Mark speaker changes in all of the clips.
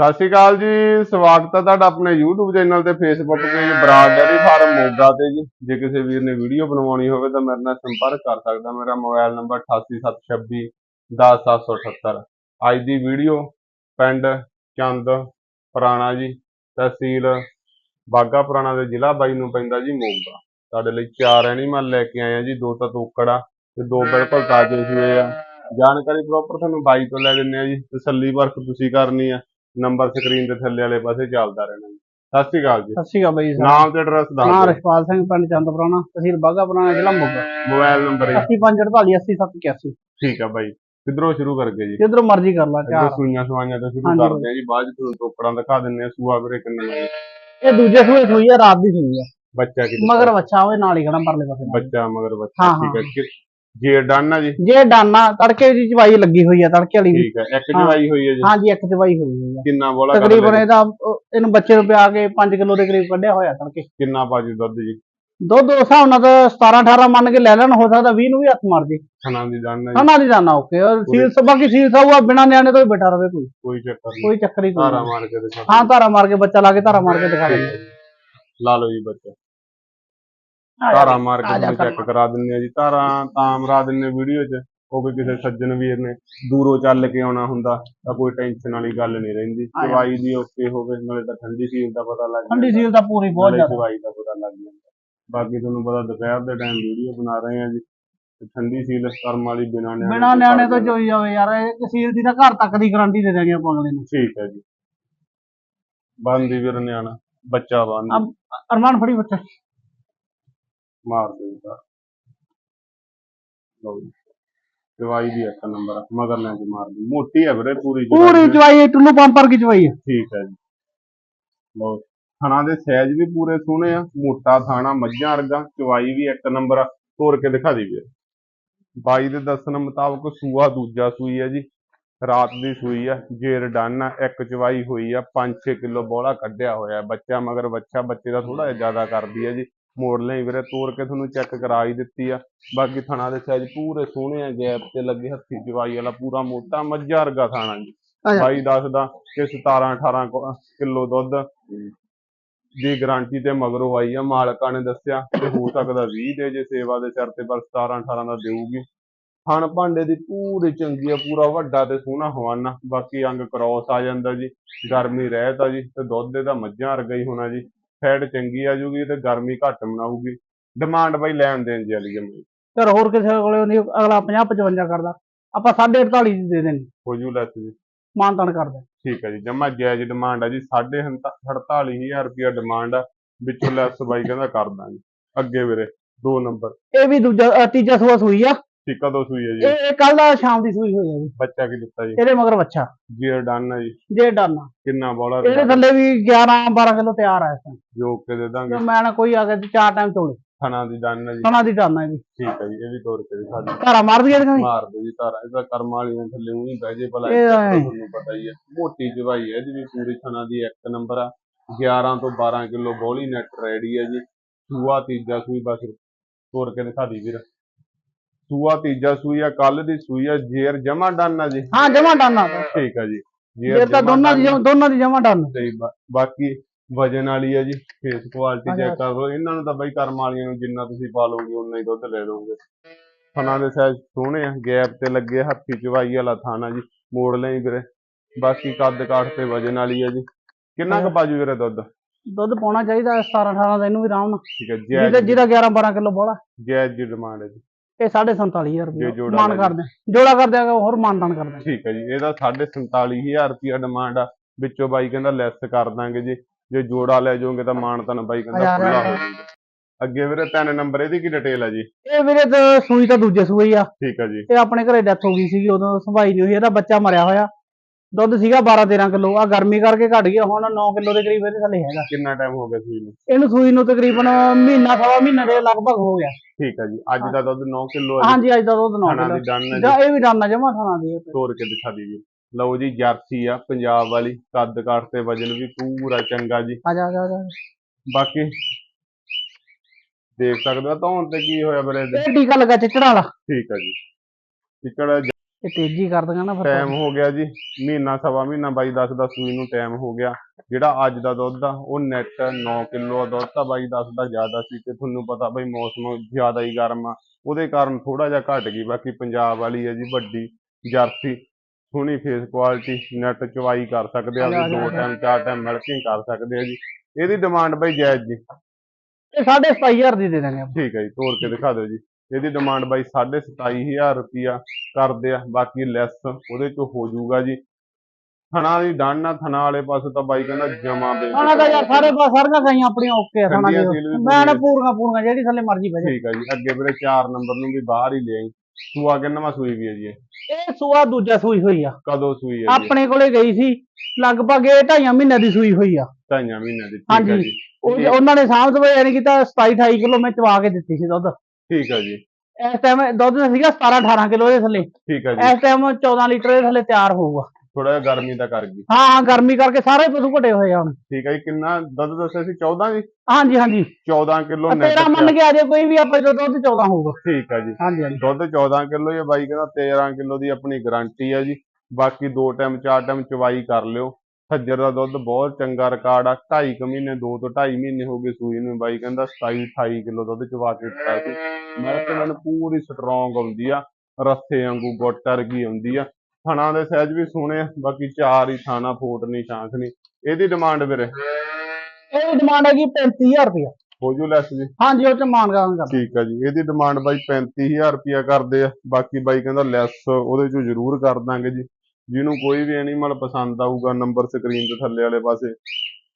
Speaker 1: ਸਤਿ ਸ਼੍ਰੀ ਅਕਾਲ ਜੀ, ਸਵਾਗਤ ਹੈ ਤੁਹਾਡਾ ਆਪਣੇ YouTube ਚੈਨਲ ਤੇ Facebook page Brar dairy farm Moga ਤੇ ਜੀ। ਜੇ ਕਿਸੇ ਵੀਰ ਨੇ ਵੀਡੀਓ ਬਣਵਾਉਣੀ ਹੋਵੇ ਤਾਂ ਮੇਰੇ ਨਾਲ ਸੰਪਰਕ ਕਰ ਸਕਦਾ, ਮੇਰਾ ਮੋਬਾਈਲ ਨੰਬਰ 8876 10778 ਅੱਜ ਦੀ ਵੀਡੀਓ ਪਿੰਡ ਚੰਦ ਪੁਰਾਣਾ ਜੀ, ਤਹਿਸੀਲ ਬਾਗਾ ਪੁਰਾਣਾ ਦੇ ਜ਼ਿਲ੍ਹਾ ਬਾਈ ਨੂੰ ਪੈਂਦਾ ਜੀ ਮੋਗਾ। ਤੁਹਾਡੇ ਲਈ ਚਾਰ ਐਨੀਮਲ ਲੈ ਕੇ ਆਏ ਆ ਜੀ, ਦੋ ਤਾਂ ਤੋਕੜਾ ਤੇ ਦੋ ਬਿਲਕੁਲ ਤਾਜ਼ੇ ਹੋਏ ਆ। ਜਾਣਕਾਰੀ ਪ੍ਰੋਪਰ ਤੁਹਾਨੂੰ ਬਾਈ ਤੋਂ ਲੈ ਦਿੰਨੇ ਆ ਜੀ, ਤਸੱਲੀ ਵਰਕ ਤੁਸੀਂ ਕਰਨੀ ਆ। ਨੰਬਰ ਸਕਰੀਨ ਦੇ ਥੱਲੇ ਵਾਲੇ ਪਾਸੇ ਚੱਲਦਾ ਰਹਿਣਾ ਜੀ। ਸਤਿ ਸ਼੍ਰੀ ਅਕਾਲ ਜੀ।
Speaker 2: ਸਤਿ ਸ਼੍ਰੀ ਅਕਾਲ ਬਾਈ ਸਾਹਿਬ
Speaker 1: ਨਾਮ ਤੇ ਐਡਰੈਸ ਦੱਸ
Speaker 2: ਨਾਮ
Speaker 1: ਦਿਓ।
Speaker 2: ਰਸ਼ਪਾਲ ਸਿੰਘ ਪਿੰਡ ਚੰਦਪੁਰਾਣਾ। ਤਹਿਸੀਲ ਬਾਗਾ ਪੁਰਾਣਾ ਜ਼ਿਲ੍ਹਾ ਮੋਗਾ।
Speaker 1: ਮੋਬਾਈਲ ਨੰਬਰ ਜੀ।
Speaker 2: 8548 80781
Speaker 1: ਠੀਕ ਆ ਬਾਈ। ਕਿੱਧਰੋਂ ਸ਼ੁਰੂ ਕਰਕੇ ਜੀ?
Speaker 2: ਜਿੱਧਰੋਂ ਮਰਜ਼ੀ ਕਰ ਲਾ
Speaker 1: ਇੱਧਰੋਂ
Speaker 2: ਚਾਰ।
Speaker 1: ਸੂਈਆਂ ਸਵਾਈਆਂ ਤੋਂ ਸ਼ੁਰੂ
Speaker 2: ਹਾਂਜੀ
Speaker 1: ਕਰਦੇ ਆ ਜੀ। ਬਾਅਦ ਚ ਤੁਹਾਨੂੰ ਟੋਕੜਾਂ ਦਿਖਾ ਦਿੰਨੇ ਆ। ਸੂਆ ਵੀਰੇ ਕਿੰਨਾ ਹੈ?
Speaker 2: ਇਹ ਦੂਜੇ ਸੂਏ ਸੂਈ ਆ ਰਾਤ ਦੀ ਸੂਈ ਆ।
Speaker 1: ਬੱਚਾ ਕੀ
Speaker 2: ਮਗਰ ਬੱਚਾ ਹੋਵੇ ਨਾਲ ਹੀ ਖੜਾ ਪਰਲੇ ਪਾਸੇ। ਨਾਲ।
Speaker 1: ਬੱਚਾ ਮਗਰ ਬੱਚਾ
Speaker 2: ਹਾਂ,
Speaker 1: ਠੀਕ ਹੈ। ਕਿ- ਜੇ ਡਨ ਆ ਜੀ?
Speaker 2: ਜੇ ਡਾਨਾ ਤੜਕੇ ਦੀ ਚਵਾਈ ਲੱਗੀ ਹੋਈ ਆ ਤੜਕੇ ਵਾਲੀ ਵੀ।
Speaker 1: ਠੀਕ ਹੈ ਇੱਕ
Speaker 2: ਹਾਂ।
Speaker 1: ਜਵਾਈ ਹੋਈ ਹੈ ਜੀ?
Speaker 2: ਹਾਂਜੀ ਇੱਕ ਚਵਾਈ ਹੋਈ ਹੋਈ ਆ।
Speaker 1: ਕਿੰਨਾ ਬੋਲਾ ਕਰ
Speaker 2: ਤਕਰੀਬਨ? ਇਹਦਾ ਇਹਨੂੰ ਬੱਚੇ ਨੂੰ ਪਿਆ ਕੇ 5 ਕਿਲੋ ਦੇ ਕਰੀਬ ਕੱਢਿਆ ਹੋਇਆ ਤੜਕੇ।
Speaker 1: ਕਿੰਨਾ ਬਾਜੀ ਦੁੱਧ ਜੀ?
Speaker 2: ਦੁੱਧ ਉਸ ਹਿਸਾਬ ਨਾਲ ਤਾਂ 17 18 ਮੰਨ ਕੇ ਲੈ ਲੈਣ ਹੋ ਸਕਦਾ 20 ਨੂੰ ਵੀ ਹੱਥ ਮਾਰ ਜੇ।
Speaker 1: ਖਾਣਾ ਦੀ ਡਨ ਆ ਜੀ?
Speaker 2: ਖਾਣਾ ਦੀ ਦਾਨਾ ਓਕੇ। ਔਰ ਸੀਲ ਬਾਕੀ ਸੀਲ ਸਾਊ ਬਿਨਾ ਨਿਆਣੇ ਤੋਂ ਹੀ ਬੈਠਾ ਰਵੇ ਕੋਈ।
Speaker 1: ਕੋਈ ਚੱਕਰ ਨਹੀਂ।
Speaker 2: ਕੋਈ ਚੱਕਰ ਹੀ ਕੋਈ
Speaker 1: ਧਾਰਾ
Speaker 2: ਨਹੀਂ।
Speaker 1: ਮਾਰ ਕੇ ਦਿਖਾ
Speaker 2: ਹਾਂ ਧਾਰਾ ਮਾਰ ਕੇ ਬੱਚਾ ਲਾ ਕੇ ਧਾਰਾ ਮਾਰ ਕੇ ਦਿਖਾ ਦੇ।
Speaker 1: ਲਾ ਲਓ ਜੀ ਬੱਚਾ। ਧਾਰਾ ਮਾਰ ਕੇ
Speaker 2: ਜਾ
Speaker 1: ਚੈੱਕ ਕਰਾ ਦਿੰਨੇ ਆ ਜੀ। ਧਾਰਾ ਤਾਂ ਮਰਾ ਦਿੰਨੇ ਵੀਡੀਓ 'ਚ। ਉਹ ਵੀ ਕਿਸੇ ਸੱਜਣ ਵੀਰ ਨੇ ਦੂਰੋਂ ਚੱਲ ਕੇ ਆਉਣਾ ਹੁੰਦਾ ਤਾਂ ਕੋਈ ਟੈਨਸ਼ਨ ਵਾਲੀ ਗੱਲ ਨਹੀਂ ਰਹਿੰਦੀ। ਦਵਾਈ ਦੀ ਓਕੇ ਹੋਵੇ ਨਾਲੇ ਤਾਂ ਠੰਡੀ ਸੀਲ ਦਾ ਪਤਾ ਲੱਗ
Speaker 2: ਠੰਡੀ ਸੀਲ ਤਾਂ ਪੂਰੀ ਬਹੁਤ ਜ਼ਿਆਦਾ।
Speaker 1: ਦਵਾਈ ਦਾ ਪਤਾ ਲੱਗ ਜਾਂਦਾ। ਬਾਕੀ ਤੁਹਾਨੂੰ ਪਤਾ ਦੁਪਹਿਰ ਦੇ ਟਾਈਮ ਵੀਡੀਓ ਬਣਾ ਰਹੇ ਆ ਜੀ। ਠੰਡੀ ਸੀਲ ਕਰਮ ਵਾਲੀ ਬਿਨਾ ਨਿਆਣੇ
Speaker 2: ਬਿਨਾ ਨਿਆਣੇ ਤੋਂ ਚੋਈ ਜਾਵੇ ਯਾਰ ਇਹ ਸੀਲ ਦੀ ਤਾਂ ਘਰ ਤੱਕ ਦੀ ਗਾਰੰਟੀ ਦੇ ਦੇਣੀ ਆਪਾਂ ਅਗਲੇ ਨੂੰ।
Speaker 1: ਠੀਕ ਹੈ ਜੀ। ਬੰਦੀ ਵੀਰ ਨਿਆਣਾ ਬੱਚਾ ਬੰਦ।
Speaker 2: ਅਰਮਾਨ ਫੜੀ ਬੱਚਾ।
Speaker 1: ਮਾਰ ਦੇ ਤਾਂ ਲਓ ਜੀ। ਦਵਾਈ ਦੀ ਇੱਕ ਨੰਬਰ ਮਗਰ ਲੈ ਕੇ ਮਾਰ ਦੀ ਮੋਟੀ ਹੈ ਵੀਰੇ ਪੂਰੀ
Speaker 2: ਪੂਰੀ
Speaker 1: ਜਵਾਈ।
Speaker 2: ਚਵਾਈ ਟੁੱਲੂ ਪੰਪਰ ਕੀ ਚਵਾਈ ਹੈ
Speaker 1: ਠੀਕ ਹੈ ਜੀ। ਲਓ ਥਣਾ ਦੇ ਸਾਈਜ਼ ਵੀ ਪੂਰੇ ਸੋਹਣੇ ਆ ਮੋਟਾ ਥਾਣਾ ਮੱਝਾਂ ਵਰਗਾ ਚਵਾਈ ਵੀ ਇੱਕ ਨੰਬਰ ਆ। ਤੋੜ ਕੇ ਦਿਖਾ ਦੀ ਵੀਰ ਬਾਈ ਦੇ ਦੱਸਣ ਮੁਤਾਬਕ ਸੂਆ ਦੂਜਾ ਸੂਈ ਹੈ ਜੀ। ਰਾਤ ਦੀ ਸੂਈ ਆ ਜੇਰ ਡਨ ਆ ਇੱਕ ਚਵਾਈ ਹੋਈ ਆ 5-6 ਕਿਲੋ ਬੋਲਾ ਕੱਢਿਆ ਹੋਇਆ। ਬੱਚਾ ਮਗਰ ਬੱਚਾ ਬੱਚੇ ਦਾ ਥੋੜਾ ਜ਼ਿਆਦਾ ਕਰਦੀ ਹੈ ਜੀ। ਮੋੜ ਲਈ ਵੀਰੇ ਤੋੜ ਕੇ ਤੁਹਾਨੂੰ ਚੈੱਕ ਕਰਾ ਹੀ ਦਿੱਤੀ ਆ। ਬਾਕੀ ਥਣਾ ਦੇ ਸਾਈਜ਼ ਪੂਰੇ ਸੋਹਣੇ ਆ ਗੈਪ ਤੇ ਲੱਗੇ ਹੱਥੀ ਚਵਾਈ ਵਾਲਾ ਪੂਰਾ ਮੋਟਾ ਮੱਝਾਂ ਵਰਗਾ ਥਾਣਾ ਜੀ। ਬਾਈ ਦੱਸਦਾ ਕਿ 17 18 ਕਿਲੋ ਦੁੱਧ ਦੀ ਗਾਰੰਟੀ ਤੇ ਮਗਰੋਂ ਆਈ ਆ। ਮਾਲਕਾਂ ਨੇ ਦੱਸਿਆ ਤੇ ਹੋ ਸਕਦਾ 20 ਦੇ ਜੇ ਸੇਵਾ ਦੇ ਸਿਰ ਤੇ ਪਰ 17 18 ਦਾ ਦੇਊਗੀ। ਥਣ ਭਾਂਡੇ ਦੀ ਪੂਰੀ ਚੰਗੀ ਆ ਪੂਰਾ ਵੱਡਾ ਤੇ ਸੋਹਣਾ ਹਵਾਨਾ। ਬਾਕੀ ਅੰਗ ਕ੍ਰੋਸ ਆ ਜਾਂਦਾ ਜੀ ਗਰਮੀ ਰਹਿਤ ਆ ਜੀ ਤੇ ਦੁੱਧ ਇਹਦਾ ਮੱਝਾਂ ਵਰਗਾ ਹੀ ਹੋਣਾ ਜੀ। ਫੈਟ ਚੰਗੀ ਆ ਜੂਗੀ ਤੇ ਗਰਮੀ ਘੱਟ ਬਣਾਊਗੀ ਡਿਮਾਂਡ ਬਾਈ ਲੈਣ ਦੇਣ ਜੀ ਵਾਲੀ
Speaker 2: ਫਿਰ ਹੋਰ ਕਿਸੇ ਕੋਲੇ ਨਹੀਂ ਅਗਲਾ 50 55 ਕਰਦਾ। ਆਪਾਂ 48 ਦੀ ਦੇ ਦੇਣੀ।
Speaker 1: ਹੋ ਜੂ ਲੈਸ ਜੀ।
Speaker 2: ਮਾਨਤਨ ਕਰਦਾ
Speaker 1: ਠੀਕ ਹੈ ਜੀ ਜਮਾ ਜਾਇਜ਼ ਡਿਮਾਂਡ ਆ ਜੀ। 48000 ਰੁਪਿਆ ਡਿਮਾਂਡ ਆ। ਵਿੱਚੋਂ ਲੈਸ ਬਾਈ ਕਹਿੰਦਾ ਕਰ ਦਾਂਗੇ। ਅੱਗੇ ਵੀਰੇ ਦੋ ਨੰਬਰ
Speaker 2: ਇਹ ਵੀ ਦੂਜਾ ਤੀਜਾ ਸੂਆ ਸੂਈ ਆ।
Speaker 1: ਠੀਕ ਕਦੋਂ ਸੂਈ ਹੈ ਜੀ।
Speaker 2: ਇਹ ਕੱਲ ਦਾ ਸ਼ਾਮ ਦੀ ਸੂਈ ਹੋਈ ਜੀ।
Speaker 1: ਬੱਚਾ ਕੀ ਦਿੱਤਾ ਜੀ?
Speaker 2: ਇਹਦੇ ਮਗਰ ਬੱਚਾ।
Speaker 1: ਜੀਰ ਡਨ ਹੈ ਜੀ।
Speaker 2: ਜੇ ਡਾਨਾ।
Speaker 1: ਕਿੰਨਾ ਬੋਲਾ
Speaker 2: ਇਹਦੇ ਥੱਲੇ ਵੀ 11 12 ਕਿਲੋ ਤਿਆਰ ਆ ਇਸ time।
Speaker 1: ਜੋ ਕੇ ਦੇ ਦਾਂਗੇ।
Speaker 2: ਤੇ ਮੈਂ ਨਾ ਕੋਈ ਆ ਕੇ ਚਾਰ ਟਾਈਮ ਤੋਲੇ
Speaker 1: ਥਣਾ ਦੀ ਡਨ ਹੈ ਜੀ।
Speaker 2: ਸਣਾ ਦੀ ਡਾਨਾ ਇਹਦੀ
Speaker 1: ਠੀਕ ਹੈ ਜੀ ਇਹ ਵੀ ਤੋੜ ਕੇ ਦਿਖਾ ਦਿਓ।
Speaker 2: ਧਾਰਾ ਮਾਰ ਦਈਏ ਇਹਦੀਆਂ ਵੀ?
Speaker 1: ਮਾਰ ਦੇ ਜੀ ਤਾਰਾ ਇਹਦਾ ਕਰਮ ਵਾਲੀਆਂ ਥੱਲੇ ਉਹੀ ਬਹਿ ਜੇ ਭਲਾ।
Speaker 2: ਇਹ
Speaker 1: ਇੱਕ ਤਾਂ
Speaker 2: ਐਂ।
Speaker 1: ਤੁਹਾਨੂੰ ਪਤਾ ਹੀ ਹੈ। ਮੋਟੀ ਜਵਾਈ ਹੈ ਇਹਦੀ ਵੀ ਪੂਰੀ ਥਣਾ ਦੀ ਇੱਕ ਨੰਬਰ ਆ। 11 ਤੋਂ 12 ਕਿਲੋ ਬੋਲੀ ਨੈਟ ਰੈਡੀ ਹੈ ਜੀ। ਸੂਆ ਤੀਜਾ ਸੂਈ ਬਸ ਤੋੜ ਕੇ ਦਿਖਾ ਦੀ ਵੀਰ। ਸੂਆ ਤੀਜਾ ਸੂਈ ਆ ਕੱਲ ਦੀ ਸੂਈ ਆ ਜੇਰ ਜਮਾ ਡਨ ਆ ਜੀ।
Speaker 2: ਹਾਂ ਜਮਾ ਡਾਨਾ
Speaker 1: ਠੀਕ ਆ ਜੀ
Speaker 2: ਇਹ ਤਾਂ ਦੋਨਾਂ ਦੀ
Speaker 1: ਆ।
Speaker 2: ਦੋਨਾਂ ਦੀ ਜਮਾ ਡਾਨਾ।
Speaker 1: ਬਾ- ਬਾਕੀ ਵਜਨ ਵਾਲੀ ਹੈ ਜੀ ਫੇਸ ਕੁਆਲਿਟੀ। ਚੈੱਕ ਕਰ ਲਓ ਇਹਨਾਂ ਨੂੰ ਤਾਂ ਬਈ ਕਰਮ ਵਾਲੀਆਂ ਨੂੰ ਜਿੰਨਾ ਤੁਸੀਂ ਪਾ ਲਓਗੇ ਉਨਾ ਹੀ ਦੁੱਧ ਲੈ ਲਓਗੇ। ਥਣਾ ਦੇ ਸਾਈਜ਼ ਸੋਹਣੇ ਆ ਗੈਪ ਤੇ ਲੱਗੇ ਹੱਥੀ ਚਵਾਈ ਵਾਲਾ ਥਾਣਾ ਜੀ ਮੋੜ ਲਈ ਵੀਰੇ। ਬਾਕੀ ਕੱਦ ਕਾਠ ਤੇ ਵਜਨ ਵਾਲੀ ਹੈ ਜੀ। ਕਿੰਨਾ ਕੁ ਪਾਜੂ ਵੀਰੇ ਦੁੱਧ?
Speaker 2: ਦੁੱਧ ਪਾਉਣਾ ਚਾਹੀਦਾ 17 18 ਦਾ ਇਹਨੂੰ ਵੀ ਆਰਾਮ ਨਾਲ
Speaker 1: ਠੀਕ ਹੈ ਜੈਜ
Speaker 2: ਜਿਹਦਾ 11 12 ਕਿਲੋ ਬੋਲਾ
Speaker 1: ਜੈਜ ਦੀ ਡਿਮਾਂਡ ਹੈ ਜੀ।
Speaker 2: ਇਹ 47500
Speaker 1: ਜੇ
Speaker 2: ਰੁਪਏ
Speaker 1: ਜੋੜਾ
Speaker 2: ਮਾਨ
Speaker 1: ਲੈ
Speaker 2: ਕਰਦੇ ਜੋੜਾ ਕਰ ਦਿਆਗਾ ਹੋਰ ਮਾਨਦਾਨ ਕਰ ਦਿਆਂਗੇ
Speaker 1: ਠੀਕ ਹੈ ਜੀ ਇਹਦਾ 47500 ਰੁਪਿਆ ਡਿਮਾਂਡ ਆ। ਵਿੱਚੋਂ ਬਾਈ ਕਹਿੰਦਾ ਲੈਸ ਕਰ ਦਾਂਗੇ ਜੀ। ਜੇ ਜੋੜਾ ਲੈ ਜਾਓਗੇ ਤਾਂ ਮਾਨਤਨ ਬਾਈ ਕਹਿੰਦਾ
Speaker 2: ਹਜ਼ਾਰ
Speaker 1: ਖੁੱਲਾ ਹੋ। ਜਾਊਗਾ ਅੱਗੇ ਵੀਰੇ ਤਿੰਨ ਨੰਬਰ ਇਹਦੀ ਕੀ ਡਿਟੇਲ ਹੈ ਜੀ?
Speaker 2: ਇਹ ਵੀਰੇ ਤਾਂ ਸੂਈ ਤਾਂ ਦੂਜੇ ਸੂਈ ਆ।
Speaker 1: ਠੀਕ ਹੈ ਜੀ।
Speaker 2: ਇਹ ਆਪਣੇ ਘਰੇ ਡੈਥ ਹੋ ਗਈ ਸੀਗੀ ਉਦੋਂ ਸੰਭਾਈ ਨਹੀਂ ਹੋਈ। ਇਹਦਾ ਬੱਚਾ ਮਰਿਆ ਹੋਇਆ। ਦੁੱਧ ਸੀਗਾ 12 13 ਕਿਲੋ। ਆ ਗਰਮੀ ਕਰਕੇ ਘਟ ਗਿਆ। ਹੁਣ 9 ਕਿਲੋ ਦੇ ਕਰੀਬ ਇਹਦੇ ਥੱਲੇ ਹੈਗਾ।
Speaker 1: ਕਿੰਨਾ ਟਾਈਮ ਹੋ ਗਿਆ ਸੂਈ ਨੂੰ?
Speaker 2: ਇਹਨੂੰ ਸੂਈ ਨੂੰ ਤਕਰੀਬਨ ਮਹੀਨਾ ਸਵਾ ਮਹੀਨਾ ਦੇ ਲਗਭਗ ਹੋ ਗਿਆ।
Speaker 1: ਠੀਕ ਹੈ ਜੀ। ਅੱਜ ਦਾ ਦੁੱਧ 9 ਕਿਲੋ ਹੈ
Speaker 2: ਹਾਂਜੀ ਅੱਜ ਦਾ ਦੁੱਧ 9
Speaker 1: ਖਾਣਾ
Speaker 2: ਕਿਲੋ।
Speaker 1: ਦੀ ਡਨ ਹੈ
Speaker 2: ਜਾਂ। ਇਹ ਵੀ ਡਾਨਾ ਜਮਾ ਖਾਣਾ ਦੀ।
Speaker 1: ਤੋੜ ਕੇ ਦਿਖਾ ਦਈਏ। ਲਓ ਜੀ ਜਰਸੀ ਆ ਪੰਜਾਬ ਵਾਲੀ। ਕੱਦ ਕਾਠ ਤੇ ਵਜਨ ਵੀ ਪੂਰਾ ਚੰਗਾ ਜੀ।
Speaker 2: ਆ ਜਾ ਆ ਜਾ, ਆ ਜਾ।
Speaker 1: ਬਾਕੀ ਦੇਖ ਸਕਦੇ ਹੋ ਧੌਣ ਤੇ ਕੀ ਹੋਇਆ ਵੀਰੇ
Speaker 2: ਇਹ ਟੀਕਾ ਲੱਗਾ ਚਿੱਚੜਾ ਵਾਲਾ।
Speaker 1: ਠੀਕ ਹੈ ਜੀ। ਟਿਕੜ
Speaker 2: ਇਹ ਤੇਜ਼ੀ ਕਰ ਦੇਗਾ ਨਾ ਫਿਰ।
Speaker 1: ਟਾਈਮ ਹੋ ਗਿਆ ਜੀ। ਮਹੀਨਾ ਸਵਾ ਮਹੀਨਾ ਬਾਈ ਦੱਸਦਾ ਸੂਈ ਨੂੰ ਟਾਈਮ ਹੋ ਗਿਆ। ਜਿਹੜਾ ਅੱਜ ਦਾ ਦੁੱਧ ਆ ਉਹ ਨੈਟ 9 ਕਿਲੋ ਦੁੱਧ ਤਾਂ ਬਾਈ ਦੱਸਦਾ ਜ਼ਿਆਦਾ ਸੀ ਤੇ ਤੁਹਾਨੂੰ ਪਤਾ ਬਈ ਮੌਸਮ ਜ਼ਿਆਦਾ ਹੀ ਗਰਮ ਆ ਉਹਦੇ ਕਾਰਨ ਥੋੜਾ ਜਿਹਾ ਘਟ ਗਈ ਬਾਕੀ ਪੰਜਾਬ ਵਾਲੀ ਹੈ ਜੀ ਵੱਡੀ ਜਰਸੀ ਸੋਹਣੀ ਫੇਸ ਕੁਆਲਿਟੀ ਨੈਟ ਚਵਾਈ ਕਰ ਸਕਦੇ ਆ ਵੀ ਦੋ ਟਾਈਮ ਚਾਰ ਟਾਈਮ ਮਿਲਕਿੰਗ ਕਰ ਸਕਦੇ ਆ ਜੀ। ਇਹਦੀ ਡਿਮਾਂਡ ਬਈ ਜਾਇਜ਼ ਜੀ।
Speaker 2: ਇਹ 27500 ਦੀ ਦੇ ਦੇਣਗੇ ਆਪਾਂ।
Speaker 1: ਠੀਕ ਹੈ ਜੀ ਤੋੜ ਕੇ ਦਿਖਾ ਦਿਓ ਜੀ। ਇਹਦੀ ਡਿਮਾਂਡ ਬਾਈ 27500 ਰੁਪਿਆ ਕਰਦੇ ਆ ਬਾਕੀ ਲੈਸ ਉਹਦੇ ਚ ਹੋ ਜਾਊਗਾ ਜੀ। ਥਣਾ ਦੀ ਡਾਂਨ ਆ ਥਣਾ ਵਾਲੇ ਪਾਸੇ ਤਾਂ ਬਾਈ ਕਹਿੰਦਾ ਜਮਾ ਬੇ
Speaker 2: ਖਾਣਾ ਤਾਂ ਯਾਰ ਸਾਰੇ ਪਾਸ ਸਾਰੀਆਂ ਗਾਈਆਂ ਆਪਣੀਆਂ ਓਕੇ ਆ
Speaker 1: ਸੀਲ ਵੀ
Speaker 2: ਮੈਂ ਨਾ
Speaker 1: ਪੂਰੀਆਂ।
Speaker 2: ਪੂਰੀਆਂ ਜਿਹੜੀ ਥੱਲੇ ਮਰਜ਼ੀ ਬਹਿ
Speaker 1: ਠੀਕ ਹੈ ਜੀ ਅੱਗੇ ਵੀਰੇ 4 ਨੰਬਰ ਨੂੰ ਵੀ ਬਾਹਰ ਹੀ ਲਿਆਈ। ਸੂਆ ਕਿੰਨਵਾਂ ਸੂਈ ਵੀ ਹੈ ਜੀ ਇਹ?
Speaker 2: ਸੂਆ ਦੂਜਾ ਸੂਈ ਹੋਈ ਆ।
Speaker 1: ਕਦੋਂ ਸੂਈ ਹੈ
Speaker 2: ਆਪਣੇ ਕੋਲੇ ਗਈ ਸੀ ਲਗਭਗ ਇਹ ਢਾਈਆਂ ਮਹੀਨਿਆਂ ਦੀ ਸੂਈ ਹੋਈ ਆ।
Speaker 1: ਢਾਈਆਂ ਮਹੀਨਿਆਂ ਦੀ ਠੀਕ
Speaker 2: ਹਾਂਜੀ।
Speaker 1: ਜੀ। ਜੀ।
Speaker 2: ਉਹਨਾਂ ਨੇ ਸਾਂਭ ਸਭਾਈ ਯਾਨੀ ਕਿ ਤਾਂ 27 28 ਕਿਲੋ ਮੈਂ ਚਵਾ ਕੇ ਦਿੱਤੀ ਸੀ ਦੁੱਧ।
Speaker 1: ਠੀਕ ਹੈ ਜੀ।
Speaker 2: ਇਸ ਟਾਈਮ ਦੁੱਧ ਸੀਗਾ 17 18 ਕਿਲੋ ਦੇ ਥੱਲੇ।
Speaker 1: ਠੀਕ ਹੈ ਜੀ।
Speaker 2: ਇਸ ਟਾਈਮ 14 ਲੀਟਰ ਦੇ ਥੱਲੇ ਤਿਆਰ ਹੋਊਗਾ।
Speaker 1: ਥੋੜਾ ਜਿਹਾ ਗਰਮੀ ਦਾ ਕਰ ਗਈ।
Speaker 2: ਹਾਂ ਹਾਂ ਗਰਮੀ ਕਰਕੇ ਸਾਰੇ ਪਸ਼ੂ ਘਟੇ ਹੋਏ ਆ ਹੁਣ।
Speaker 1: ਠੀਕ ਹੈ ਜੀ ਕਿੰਨਾ? ਦੁੱਧ ਦੱਸਿਆ ਸੀ 14 ਜੀ?
Speaker 2: ਹਾਂਜੀ ਹਾਂਜੀ।
Speaker 1: 14 ਕਿਲੋ ਨੈਟ
Speaker 2: 13 ਮੰਨ ਕੇ ਆ ਜੇ ਕੋਈ ਵੀ ਆਪਾਂ ਜੋ ਦੁੱਧ 14 ਹੋਊਗਾ।
Speaker 1: ਠੀਕ ਹੈ ਜੀ।
Speaker 2: ਹਾਂਜੀ ਹਾਂਜੀ।
Speaker 1: ਦੁੱਧ 14 ਕਿਲੋ ਇਹ ਬਾਈ ਕਹਿੰਦਾ 13 ਕਿਲੋ ਦੀ ਆਪਣੀ ਗਾਰੰਟੀ ਹੈ ਜੀ। ਬਾਕੀ ਦੋ ਟਾਈਮ ਚਾਰ ਟਾਈਮ ਚਵਾਈ ਕਰ ਲਿਓ। ਖੱਜਰ ਦਾ ਦੁੱਧ ਬਹੁਤ ਚੰਗਾ ਰਿਕਾਰਡ ਆ। 2.5 ਕੁ ਮਹੀਨੇ ਦੋ ਤੋਂ 2.5 ਮਹੀਨੇ ਹੋ ਗਏ ਸੂਈ ਨੂੰ। ਬਾਈ ਕਹਿੰਦਾ 27 28 ਕਿਲੋ ਦੁੱਧ ਚਵਾ ਕੇ ਦਿੱਤਾ ਸੀ। ਮਿਲਕ ਮੈਨੂੰ ਪੂਰੀ ਸਟਰੋਂਗ ਆਉਂਦੀ ਆ। ਰੱਸੇ ਵਾਂਗੂ ਗੁੱਟ ਵਰਗੀ ਆਉਂਦੀ ਆ। ਥਣਾ ਦੇ ਸਾਈਜ਼ ਵੀ ਸੋਹਣੇ ਆ ਬਾਕੀ ਚਾਰ ਹੀ ਥਾਣਾ ਫੋਟ ਨਹੀਂ ਸ਼ਾਂਖ ਨਹੀਂ। ਇਹਦੀ ਡਿਮਾਂਡ ਵੀਰੇ?
Speaker 2: ਇਹ ਡਿਮਾਂਡ ਹੈਗੀ 35000 ਰੁਪਇਆ।
Speaker 1: ਹੋ ਜੂ ਲੈਸ ਜੀ?
Speaker 2: ਹਾਂਜੀ ਉਹ ਤੇ ਮਾਨ ਕਰਾਂਗਾ
Speaker 1: ਠੀਕ ਆ ਜੀ। ਇਹਦੀ ਡਿਮਾਂਡ ਬਾਈ 35000 ਰੁਪਿਆ ਕਰਦੇ ਆ। ਬਾਕੀ ਬਾਈ ਕਹਿੰਦਾ ਲੈਸ ਉਹਦੇ ਚੋਂ ਜ਼ਰੂਰ ਕਰ ਦਾਂਗੇ ਜੀ। ਜਿਹਨੂੰ ਕੋਈ ਵੀ ਐਨੀਮਲ ਪਸੰਦ ਆਊਗਾ ਨੰਬਰ ਸਕਰੀਨ ਦੇ ਥੱਲੇ ਵਾਲੇ ਪਾਸੇ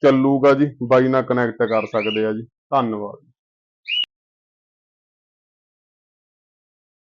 Speaker 1: ਚੱਲੂਗਾ ਜੀ। ਬਾਈ ਨਾਲ ਕਨੈਕਟ ਕਰ ਸਕਦੇ ਆ ਜੀ। ਧੰਨਵਾਦ।